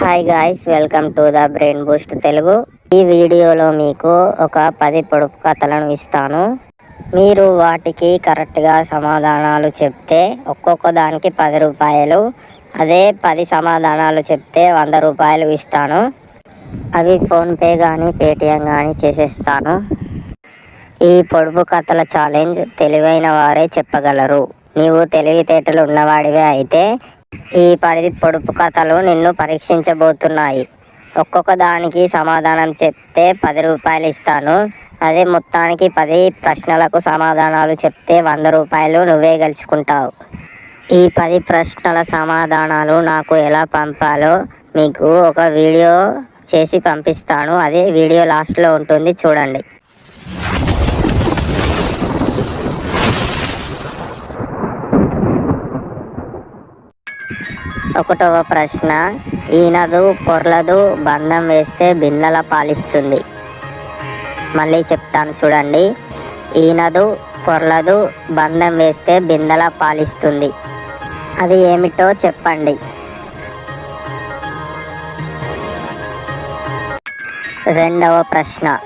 Hi guys welcome to the brain boost Telugu ఈ వీడియోలో మీకు ఒక పది పొడుపు కథలను ఇస్తాను. మీరు వాటికి కరెక్ట్గా సమాధానాలు చెప్తే ఒక్కొక్క దానికి పది రూపాయలు అదే పది సమాధానాలు చెప్తే వంద రూపాయలు ఇస్తాను. అవి ఫోన్పే కానీ పేటిఎం కానీ చేసేస్తాను. ఈ పొడుపు కథల ఛాలెంజ్ తెలివైన వారే చెప్పగలరు. నీవు తెలివితేటలు ఉన్నవాడివే అయితే ఈ పది పొడుపు కథలు నిన్ను పరీక్షించబోతున్నాయి. ఒక్కొక్క దానికి సమాధానం చెప్తే పది రూపాయలు ఇస్తాను. అదే మొత్తానికి పది ప్రశ్నలకు సమాధానాలు చెప్తే వంద రూపాయలు నువ్వే గెలుచుకుంటావు. ఈ పది ప్రశ్నల సమాధానాలు నాకు ఎలా పంపాలో మీకు ఒక వీడియో చేసి పంపిస్తాను. అదే వీడియో లాస్ట్లో ఉంటుంది. చూడండి. ఒకటవ ప్రశ్న. ఈనదు పొర్లదు బంధం వేస్తే బిందెల పాలిస్తుంది. మళ్ళీ చెప్తాను చూడండి. ఈనదు పొర్లదు బంధం వేస్తే బిందెల పాలిస్తుంది. అది ఏమిటో చెప్పండి. రెండవ ప్రశ్న.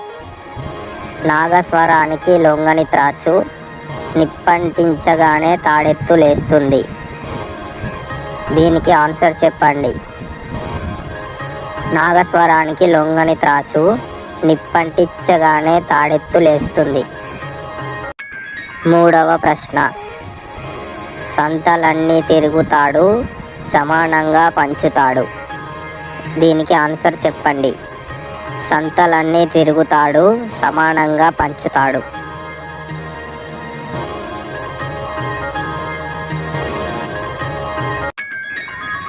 నాగస్వరానికి లొంగని త్రాచు నిప్పంటించగానే తాడెత్తు లేస్తుంది. దీనికి ఆన్సర్ చెప్పండి. నాగస్వరానికి లొంగని త్రాచు నిప్పంటించగానే తాడెత్తు లేస్తుంది. మూడవ ప్రశ్న. సంతలన్నీ తిరుగుతాడు సమానంగా పంచుతాడు. దీనికి ఆన్సర్ చెప్పండి. సంతలన్నీ తిరుగుతాడు సమానంగా పంచుతాడు.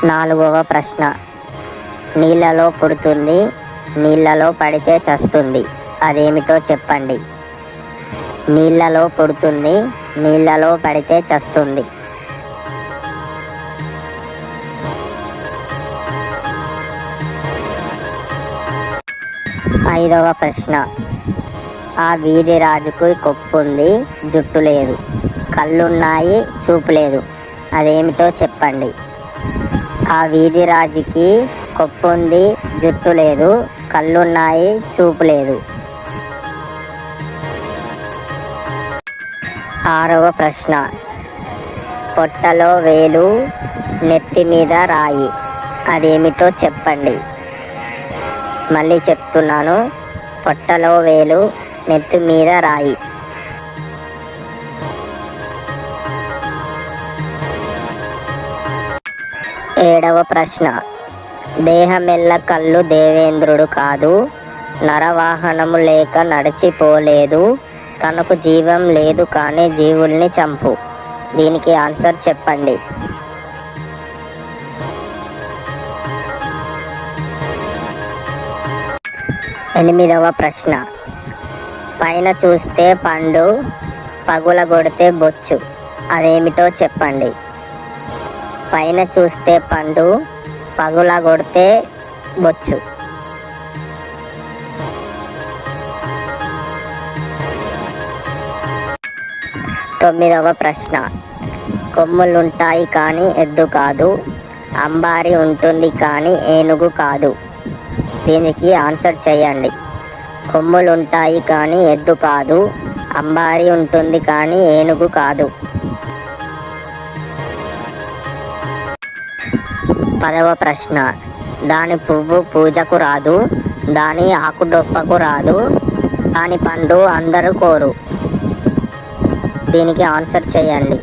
నాలుగవ ప్రశ్న. నీళ్ళలో పుడుతుంది నీళ్ళలో పడితే చస్తుంది. అదేమిటో చెప్పండి. నీళ్ళలో పుడుతుంది నీళ్ళలో పడితే చస్తుంది. ఐదవ ప్రశ్న. ఆ వీధి రాజుకు కొప్పుంది జుట్టు లేదు. కళ్ళున్నాయి చూపు లేదు. అదేమిటో చెప్పండి. ఆ వీధి రాజుకి కొప్పుంది జుట్టు లేదు కళ్ళున్నాయి చూపు లేదు. ఆరవ ప్రశ్న. పొట్టలో వేలు నెత్తి మీద రాయి. అదేమిటో చెప్పండి. మళ్ళీ చెప్తున్నాను. పొట్టలో వేలు నెత్తి మీద రాయి. ఏడవ ప్రశ్న. దేహమెల్ల కళ్ళు దేవేంద్రుడు కాదు నరవాహనము లేక నడిచిపోలేదు తనకు జీవం లేదు కానీ జీవుల్ని చంపు. దీనికి ఆన్సర్ చెప్పండి. ఎనిమిదవ ప్రశ్న. పైన చూస్తే పండు పగుల కొడితే బొచ్చు. అదేమిటో చెప్పండి. పైన చూస్తే పండు పగుల కొడితే బొచ్చు. తొమ్మిదవ ప్రశ్న. కొమ్ములుంటాయి కానీ ఎద్దు కాదు అంబారి ఉంటుంది కానీ ఏనుగు కాదు. దీనికి ఆన్సర్ చేయండి. కొమ్ములుంటాయి కానీ ఎద్దు కాదు అంబారి ఉంటుంది కానీ ఏనుగు కాదు. పదవ ప్రశ్న. దాని పువ్వు పూజకు రాదు దాని ఆకు డొప్పకు రాదు దాని పండు అందరూ కోరు. దీనికి ఆన్సర్ చేయండి.